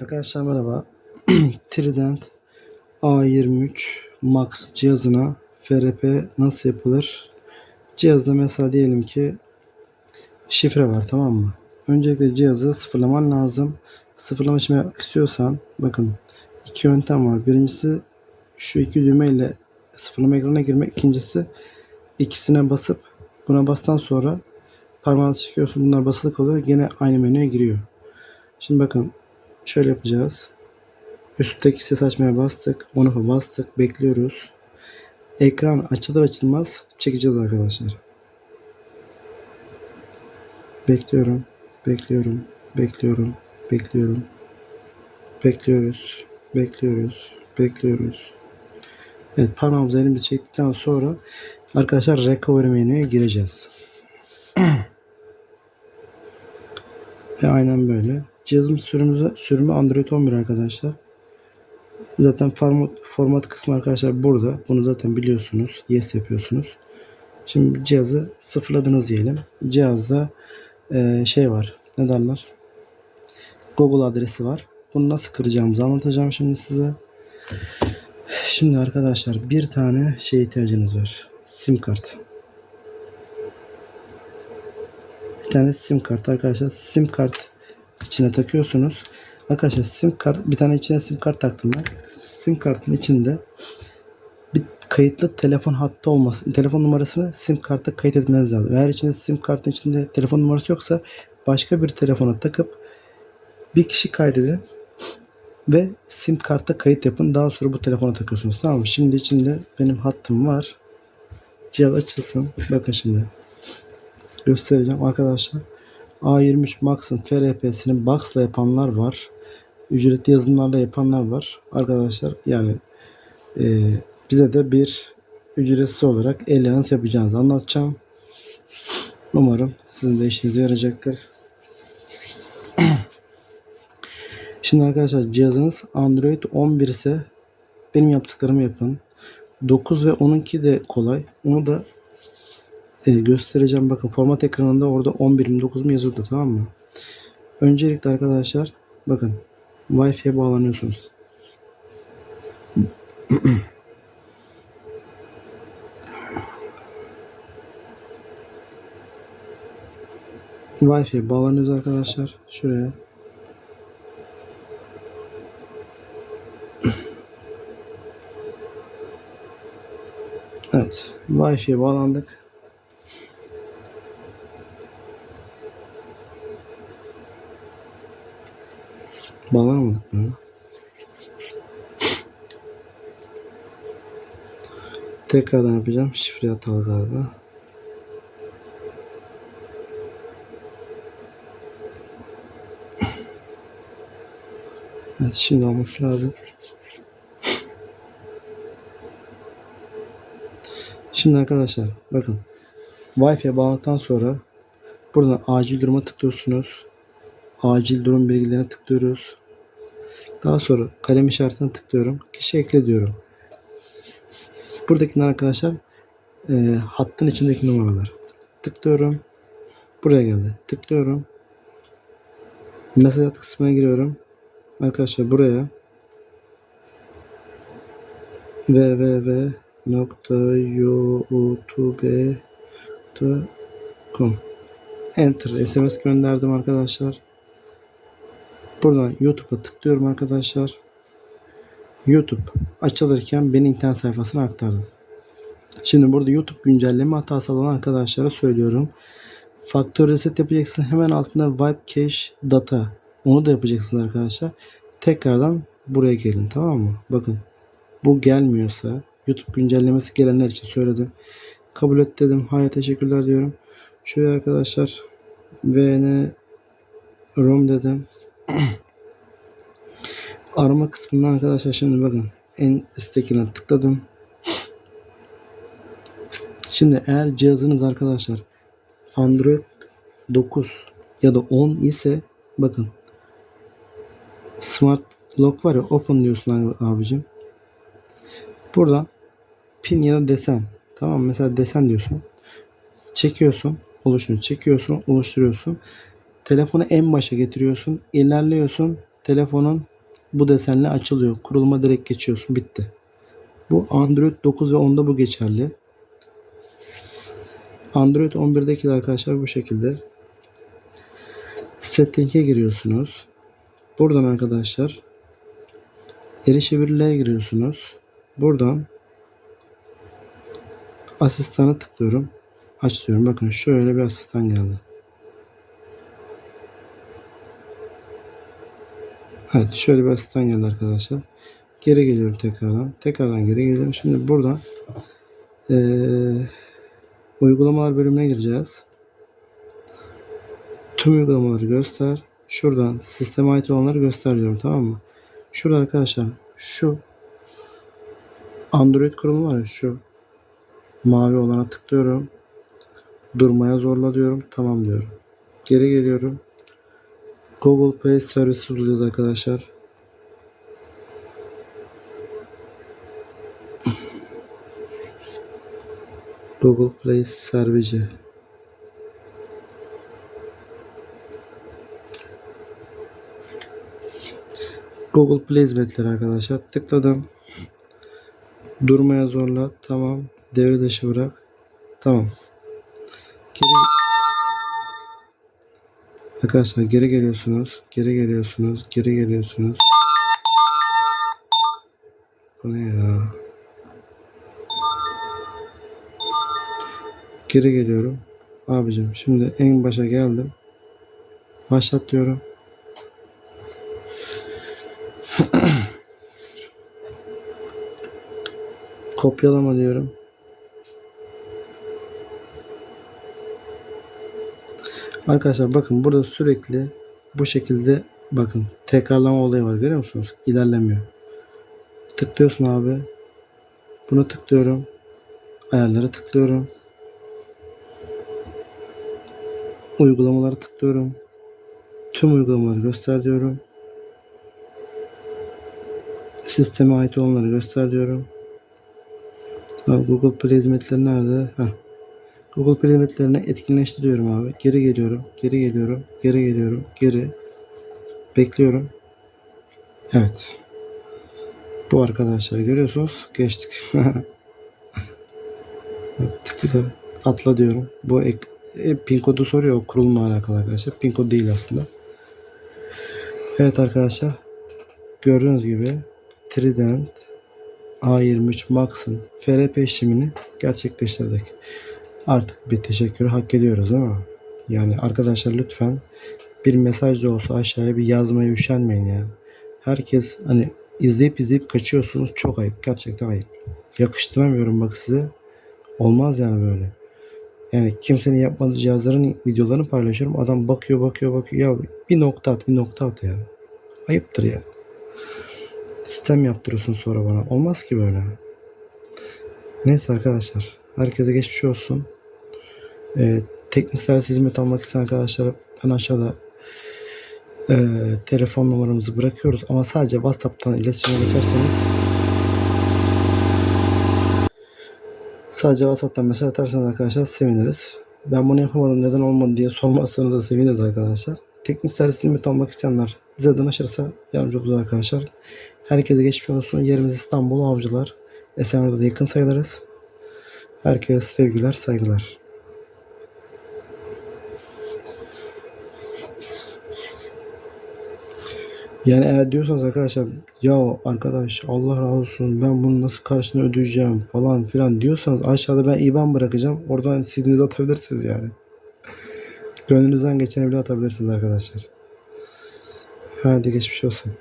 Arkadaşlar merhaba. Trident A23 Max cihazına FRP nasıl yapılır? Cihazda mesela diyelim ki şifre var tamam mı? Öncelikle cihazı sıfırlaman lazım. Sıfırlama işlemi istiyorsan bakın iki yöntem var. Birincisi şu iki düğme ile sıfırlama ekranına girmek. İkincisi ikisine basıp buna bastan sonra parmağını çekiyorsun. Bunlar basılı kalıyor. Gene aynı menüye giriyor. Şimdi bakın Şöyle yapacağız. Üstteki ses açmaya bastık. On'a bastık. Bekliyoruz. Ekran açılır açılmaz çekeceğiz arkadaşlar. Bekliyorum. Bekliyorum. Bekliyorum. Bekliyorum. Bekliyoruz. Bekliyoruz. Bekliyoruz. Evet parmağımızı elimizi çektikten sonra arkadaşlar recovery menüye gireceğiz. Ve aynen böyle. Cihazın sürümü, sürümü Android 11 arkadaşlar. Zaten format, format kısmı arkadaşlar burada. Bunu zaten biliyorsunuz. Yes yapıyorsunuz. Şimdi cihazı sıfırladınız diyelim. Cihazda e, şey var. Ne derler? Google adresi var. Bunu nasıl kıracağımızı anlatacağım şimdi size. Şimdi arkadaşlar bir tane şey ihtiyacınız var. Sim kart. Bir tane sim kart arkadaşlar. Sim kart içine takıyorsunuz. Arkadaşlar sim kart bir tane içine sim kart taktım ben. Sim kartın içinde bir kayıtlı telefon hattı olması, telefon numarasını sim karta kayıt etmeniz lazım. Eğer içinde sim kartın içinde telefon numarası yoksa başka bir telefona takıp bir kişi kaydedin ve sim karta kayıt yapın. Daha sonra bu telefona takıyorsunuz. Tamam mı? Şimdi içinde benim hattım var. Cihaz açılsın. Bakın şimdi. Göstereceğim arkadaşlar. A23 Max'ın FRP'sini box'la yapanlar var. Ücretli yazılımlarla yapanlar var. Arkadaşlar yani e, bize de bir ücretsiz olarak elle nasıl yapacağınızı anlatacağım. Umarım sizin de işinize yarayacaktır. Şimdi arkadaşlar cihazınız Android 11 ise benim yaptıklarımı yapın. 9 ve 12 de kolay. Onu da e, göstereceğim. Bakın format ekranında orada 11.29 mu yazıyordu tamam mı? Öncelikle arkadaşlar bakın Wi-Fi'ye bağlanıyorsunuz. Wi-Fi'ye bağlanıyoruz arkadaşlar. Şuraya. Evet. Wi-Fi'ye bağlandık. Bağlanamadık mı? Tekrardan yapacağım. Şifre hatalı galiba. Evet şimdi olması lazım. Şimdi arkadaşlar bakın Wi-Fi'ye bağladıktan sonra buradan acil duruma tıklıyorsunuz. Acil durum bilgilerine tıklıyoruz. Daha sonra kalem işaretine tıklıyorum. Kişi ekle diyorum. Buradakiler arkadaşlar e, hattın içindeki numaralar. Tıklıyorum. Buraya geldi. Tıklıyorum. Mesaj at kısmına giriyorum. Arkadaşlar buraya www.youtube.com Enter SMS gönderdim arkadaşlar. Buradan YouTube'a tıklıyorum arkadaşlar. YouTube açılırken beni internet sayfasına aktardı. Şimdi burada YouTube güncelleme hatası olan arkadaşlara söylüyorum. Faktör reset yapacaksın. Hemen altında wipe cache data. Onu da yapacaksınız arkadaşlar. Tekrardan buraya gelin tamam mı? Bakın bu gelmiyorsa YouTube güncellemesi gelenler için söyledim. Kabul et dedim. Hayır teşekkürler diyorum. Şöyle arkadaşlar VN ROM dedim. Arama kısmından arkadaşlar şimdi bakın en üsttekine tıkladım. Şimdi eğer cihazınız arkadaşlar Android 9 ya da 10 ise bakın Smart Lock var ya Open diyorsun abicim. Buradan pin ya da desen. Tamam mesela desen diyorsun. Çekiyorsun. Oluşunu çekiyorsun. Oluşturuyorsun. Telefonu en başa getiriyorsun. ilerliyorsun. telefonun bu desenle açılıyor. Kuruluma direkt geçiyorsun. Bitti. Bu Android 9 ve 10'da bu geçerli. Android 11'deki de arkadaşlar bu şekilde. Setting'e giriyorsunuz. Buradan arkadaşlar erişebilirliğe giriyorsunuz. Buradan asistanı tıklıyorum. Aç diyorum. Bakın şöyle bir asistan geldi. Evet şöyle bir asistan geldi arkadaşlar. Geri geliyorum tekrardan. Tekrardan geri geliyorum. Şimdi buradan eee, uygulamalar bölümüne gireceğiz. Tüm uygulamaları göster. Şuradan sisteme ait olanları göster diyorum tamam mı? Şurada arkadaşlar şu Android kurulumu var ya şu mavi olana tıklıyorum. Durmaya zorla diyorum. Tamam diyorum. Geri geliyorum. Google Play Service bulacağız arkadaşlar. Google Play Service. Google Play hizmetleri arkadaşlar. Tıkladım. Durmaya zorla. Tamam. Devre dışı bırak. Tamam. Geri Arkadaşlar geri geliyorsunuz. Geri geliyorsunuz. Geri geliyorsunuz. Bu ne ya? Geri geliyorum. Abicim şimdi en başa geldim. Başlat diyorum. Kopyalama diyorum. Arkadaşlar bakın burada sürekli bu şekilde bakın tekrarlama olayı var görüyor musunuz? İlerlemiyor. Tıklıyorsun abi. Bunu tıklıyorum. Ayarları tıklıyorum. Uygulamaları tıklıyorum. Tüm uygulamaları göster diyorum. Sisteme ait olanları göster diyorum. Google Play hizmetleri nerede? Heh. Google Play hizmetlerini etkinleştiriyorum abi. Geri geliyorum. Geri geliyorum. Geri geliyorum. Geri. Bekliyorum. Evet. Bu arkadaşlar görüyorsunuz. Geçtik. Evet, tıkla, atla diyorum. Bu ek, e, pin kodu soruyor. Kurulma alakalı arkadaşlar. Pin kod değil aslında. Evet arkadaşlar. Gördüğünüz gibi Trident A23 Max'ın FRP işlemini gerçekleştirdik. Artık bir teşekkür hak ediyoruz ama yani arkadaşlar lütfen bir mesaj da olsa aşağıya bir yazmaya üşenmeyin ya. Herkes hani izleyip izleyip kaçıyorsunuz. Çok ayıp. Gerçekten ayıp. Yakıştıramıyorum bak size. Olmaz yani böyle. Yani kimsenin yapmadığı cihazların videolarını paylaşıyorum. Adam bakıyor bakıyor bakıyor. Ya bir nokta at bir nokta at ya. Ayıptır ya. Sistem yaptırıyorsun sonra bana. Olmaz ki böyle. Neyse arkadaşlar. Herkese geçmiş olsun. Ee, teknik servis hizmet almak isteyen arkadaşlar ben aşağıda e, telefon numaramızı bırakıyoruz. Ama sadece WhatsApp'tan iletişime geçerseniz sadece WhatsApp'tan mesaj atarsanız arkadaşlar seviniriz. Ben bunu yapamadım neden olmadı diye sormazsanız da seviniriz arkadaşlar. Teknik servis hizmet almak isteyenler bize danışırsa yardımcı oluruz arkadaşlar. Herkese geçmiş olsun. Yerimiz İstanbul Avcılar. Esenyurt'a da yakın sayılırız. Herkese sevgiler, saygılar. Yani eğer diyorsanız arkadaşlar ya arkadaş Allah razı olsun ben bunu nasıl karşını ödeyeceğim falan filan diyorsanız aşağıda ben IBAN bırakacağım. Oradan silinizi atabilirsiniz yani. Gönlünüzden geçeni bile atabilirsiniz arkadaşlar. Hadi geçmiş olsun.